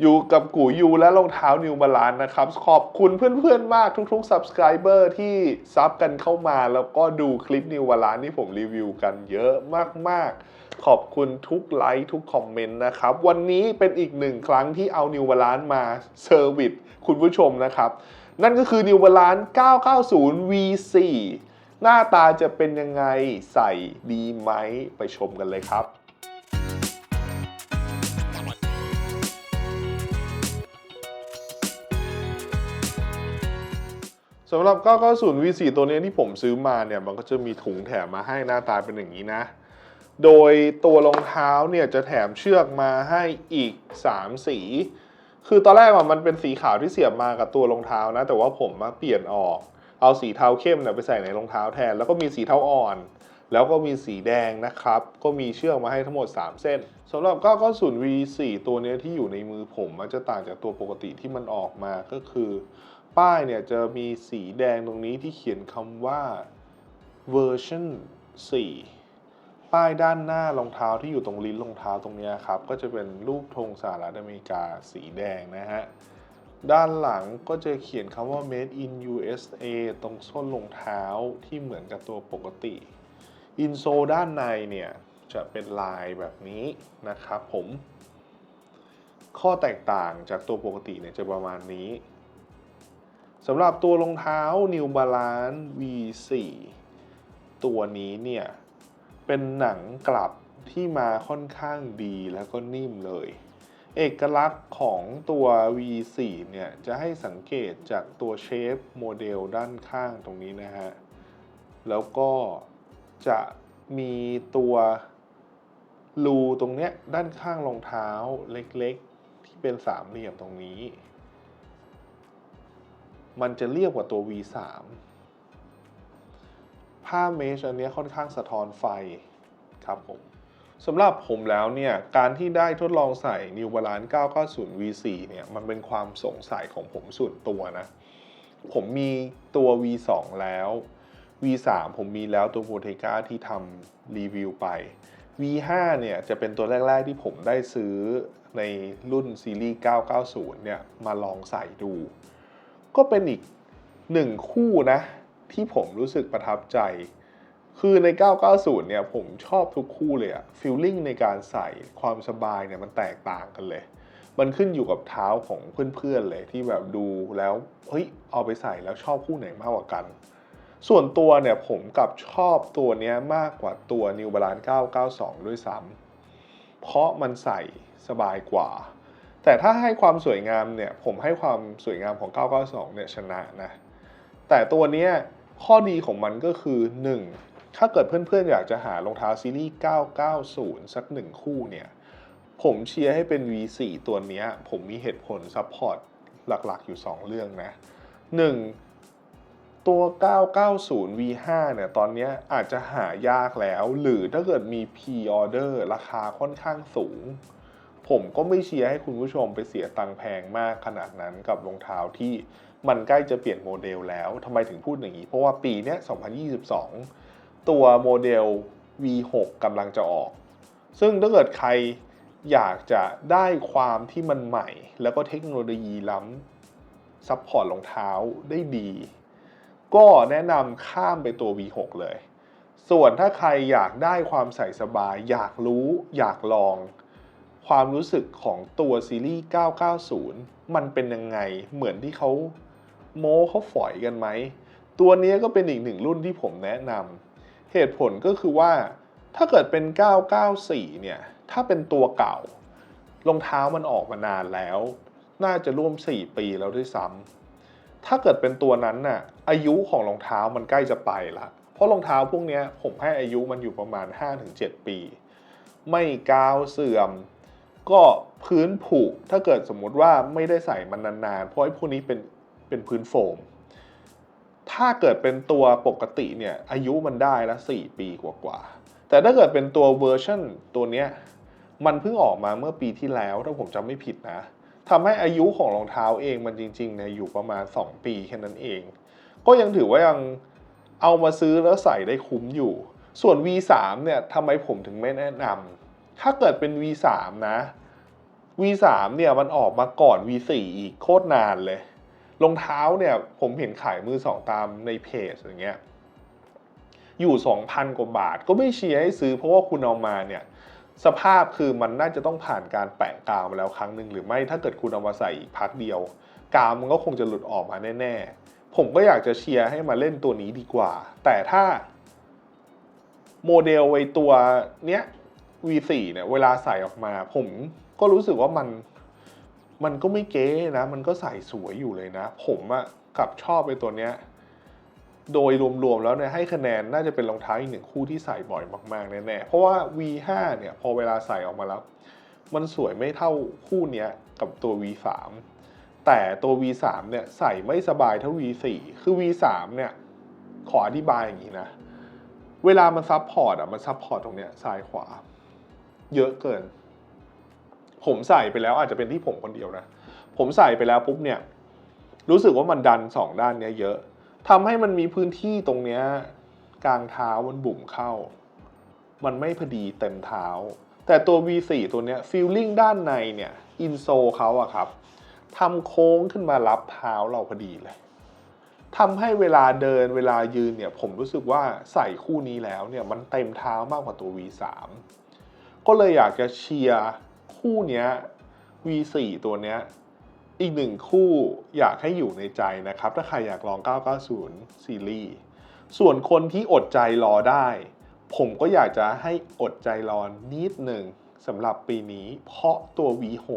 อยู่กับกูยูและรองเท้านิวบาลานนะครับ ขอบคุณเพื่อนๆมากทุกๆ subscriber ที่ซับกันเข้ามาแล้วก็ดูคลิปนิวบาลานที่ผมรีวิวกันเยอะมากๆ ขอบคุณทุกไลค์ทุกคอมเมนต์นะครับ วันนี้เป็นอีกหนึ่งครั้งที่เอานิวบาลานมาเซอร์วิสคุณผู้ชมนะครับ นั่นก็คือ New Balance 990 V4 หน้าตาจะเป็นยังไงใส่ดีไหมไปชมกันเลยครับำหรับ 990 V4 ตัวนี้ที่ผมซื้อมาเนี่ยมันก็จะมีถุงแถมมาให้หน้าตาเป็นอย่างนี้นะ โดยตัวรองเท้าเนี่ยจะแถมเชือกมาให้อีก 3 สี คือตอนแรกอะมันเป็นสีขาวที่เสียบมากับตัวรองเท้านะ แต่ว่าผมมาเปลี่ยนออก เอาสีเทาเข้มเนี่ยไปใส่ในรองเท้าแทน แล้วก็มีสีเทาอ่อน แล้วก็มีสีแดงนะครับ ก็มีเชือกมาให้ทั้งหมด 3 เส้นสำหรับ 990 V4 ตัวนี้ที่อยู่ในมือผมมันจะต่างจากตัวปกติที่มันออกมาก็คือ ป้ายเนี่ยจะมีสีแดงตรงนี้ที่เขียนคำว่า version 4 ป้ายด้านหน้ารองเท้าที่อยู่ตรงลิ้นรองเท้าตรงเนี้ยครับ ก็จะเป็นรูปธงสหรัฐอเมริกาสีแดงนะฮะ ด้านหลังก็จะเขียนคำว่า made in USA ตรงส้นรองเท้าที่เหมือนกับตัวปกติ อินโซด้านในเนี่ยจะเป็นลายแบบนี้นะครับผม ข้อแตกต่างจากตัวปกติเนี่ยจะประมาณนี้ สำหรับตัวรองเท้า New Balance V4 ตัวนี้เนี่ย เป็นหนังกลับที่มาค่อนข้างดีแล้วก็นิ่มเลย เอกลักษณ์ของตัว V4 เนี่ย จะให้สังเกตจากตัวเชฟโมเดลด้านข้างตรงนี้นะฮะ แล้วก็จะมีตัวรูตรงเนี้ยด้านข้างรองเท้าเล็กๆ ที่เป็นสามเหลี่ยมตรงนี้ มันจะเรียบกว่าตัว V3 ผ้าเมชอันนี้ค่อนข้างสะท้อนไฟครับผมสำหรับผมแล้วเนี่ย การที่ได้ทดลองใส่ New Balance 990 V4 เนี่ย มันเป็นความสงสัยของผมส่วนตัวนะ ผมมีตัว V2 แล้ว V3 ผมมีแล้วตัวโ o เทกาที่ทำรีวิวไป V5 เนี่ยจะเป็นตัวแรก ๆ ที่ผมได้ซื้อในรุ่นซีรีส์ 990 เนี่ย มาลองใส่ดู ก็เป็นอีกหนึ่งคู่นะ ที่ผมรู้สึกประทับใจ คือใน 990 เนี่ยผมชอบทุกคู่เลยอะฟีลลิ่งในการใส่ความสบายเนี่ยมันแตกต่างกันเลย มันขึ้นอยู่กับเท้าของเพื่อนๆเลยที่แบบดูแล้วเฮ้ยเอาไปใส่แล้วชอบคู่ไหนมากกว่ากัน ส่วนตัวเนี่ยผมกับชอบตัวเนี้ยมากกว่าตัว New Balance 992 ด้วยซ้ำเพราะมันใส่สบายกว่า แต่ถ้าให้ความสวยงามเนี่ยผมให้ความสวยงามของ 992 เนี่ยชนะนะ แต่ตัวเนี้ยข้อดีของมันก็คือ 1. ถ้าเกิดเพื่อนๆ อยากจะหารองเท้าซีรีส์ 990 สักหนึ่งคู่เนี่ย ผมเชียร์ให้เป็น V4 ตัวเนี้ย ผมมีเหตุผลซัพพอร์ตหลักๆ อยู่ 2 เรื่องนะ 1. ตัว 990 V5 เนี่ย ตอนนี้อาจจะหายากแล้ว หรือถ้าเกิดมี P-order ราคาค่อนข้างสูง ผมก็ไม่เชียร์ให้คุณผู้ชมไปเสียตังค์แพงมากขนาดนั้นกับรองเท้าที่มันใกล้จะเปลี่ยนโมเดลแล้วทำไมถึงพูดอย่างนี้ เพราะว่าปีนี้2022 ตัวโมเดล V6 กำลังจะออก ซึ่งถ้าเกิดใครอยากจะได้ความที่มันใหม่ แล้วก็เทคโนโลยีล้ำซัพพอร์ตรองเท้าได้ดี ก็แนะนำข้ามไปตัว V6 เลย ส่วนถ้าใครอยากได้ความใส่สบาย อยากรู้ อยากลอง ความรู้สึกของตัวซีรีส์ 990 มันเป็นยังไง เหมือนที่เขาโม้เขาฝอยกันไหม ตัวนี้ก็เป็นอีกหนึ่งรุ่นที่ผมแนะนำ เหตุผลก็คือว่า ถ้าเกิดเป็น 994 เนี่ย ถ้าเป็นตัวเก่ารองเท้ามันออกมานานแล้ว น่าจะร่วม 4 ปีแล้วด้วยซ้ำถ้าเกิดเป็นตัวนั้นน่ะ อายุของรองเท้ามันใกล้จะไปละ เพราะรองเท้าพวกนี้ผมให้อายุมันอยู่ประมาณ 5-7 ปี ไม่กาวเสื่อม ก็พื้นผุถ้าเกิดสมมุติว่าไม่ได้ใส่มันนานๆ เพราะไอ้พวกนี้เป็นเป็นพื้นโฟม ถ้าเกิดเป็นตัวปกติเนี่ยอายุมันได้ละ 4 ปีกว่าๆ แต่ถ้าเกิดเป็นตัวเวอร์ชันตัวเนี้ยมันเพิ่งออกมาเมื่อปีที่แล้วถ้าผมจำไม่ผิดนะทำให้อายุของรองเท้าเองมันจริงๆเนี่ยอยู่ประมาณ 2 ปีแค่นั้นเอง ก็ยังถือว่ายังเอามาซื้อแล้วใส่ได้คุ้มอยู่ ส่วน V3 เนี่ยทำไมผมถึงไม่แนะนำ ถ้าเกิดเป็น V3 นะ V3 เนี่ยมันออกมาก่อน V4 อีกโคตรนานเลยรองเท้าเนี่ยผมเห็นขายมือสองตามในเพจอย่างเงี้ยอยู่ 2,000 กว่าบาท ก็ไม่เชียร์ให้ซื้อเพราะว่าคุณเอามาเนี่ยสภาพคือมันน่าจะต้องผ่านการแปะกาวมาแล้วครั้งหนึ่งหรือไม่ถ้าเกิดคุณเอามาใส่อีกพักเดียว กาวมันก็คงจะหลุดออกมาแน่ ๆ ผมก็อยากจะเชียร์ให้มาเล่นตัวนี้ดีกว่า แต่ถ้าโมเดลไอตัวเนี้ย V4 เนี่ยเวลาใส่ออกมา ผมก็รู้สึกว่ามันมันก็ไม่เก๋นะ มันก็ใส่สวยอยู่เลยนะ ผมอะกับชอบไอตัวเนี้ย โดยรวมๆแล้วเนี่ยให้คะแนนน่าจะเป็นรองเท้าอีกหนึ่งคู่ที่ใส่บ่อยมากๆแน่ๆเพราะว่า V5 เนี่ยพอเวลาใส่ออกมาแล้ว มันสวยไม่เท่าคู่เนี้ยกับตัว V3 แต่ตัว V3 เนี่ยใส่ไม่สบายเท่า V4 คือ V3 เนี่ยขออธิบายอย่างนี้นะ เวลามันซับพอร์ตอะมันซับพอร์ตตรงเนี้ยซ้ายขวา เยอะเกิน ผมใส่ไปแล้วอาจจะเป็นที่ผมคนเดียวนะ ผมใส่ไปแล้วปุ๊บเนี่ย รู้สึกว่ามันดันสองด้านเนี้ยเยอะทำให้มันมีพื้นที่ตรงเนี้ยกลางเท้ามันบุ่มเข้า มันไม่พอดีเต็มเท้า แต่ตัว V4 ตัวเนี้ยฟีลลิ่งด้านในเนี่ยอินโซเขาอะครับทำโค้งขึ้นมารับเท้าเราพอดีเลยทำให้เวลาเดินเวลายืนเนี่ยผมรู้สึกว่าใส่คู่นี้แล้วเนี่ยมันเต็มเท้ามากกว่าตัว V3 ก็เลยอยากจะเชียร์คู่เนี้ย V4 ตัวเนี้ยอีกหนึ่งคู่อยากให้อยู่ในใจนะครับ ถ้าใครอยากลอง 990 ซีรีส์ ส่วนคนที่อดใจรอได้ ผมก็อยากจะให้อดใจรอนิดหนึ่งสำหรับปีนี้ เพราะตัว V6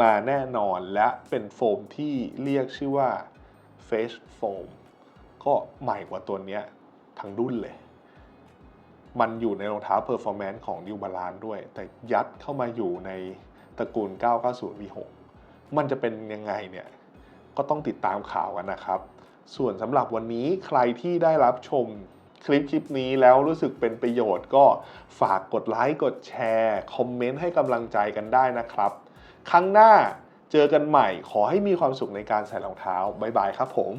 มาแน่นอนและเป็นโฟมที่เรียกชื่อว่า Face Foam ก็ใหม่กว่าตัวเนี้ยทั้งรุ่นเลย มันอยู่ในรองเท้า Performance ของ New Balance ด้วย แต่ยัดเข้ามาอยู่ในตระกูล 990 V6 มันจะเป็นยังไงเนี่ย ก็ต้องติดตามข่าวกันนะครับ ส่วนสำหรับวันนี้ใครที่ได้รับชมคลิปคลิปนี้แล้วรู้สึกเป็นประโยชน์ก็ฝากกดไลค์กดแชร์ คอมเมนต์ให้กำลังใจกันได้นะครับ ครั้งหน้าเจอกันใหม่ขอให้มีความสุขในการใส่รองเท้าบ๊ายบายครับผม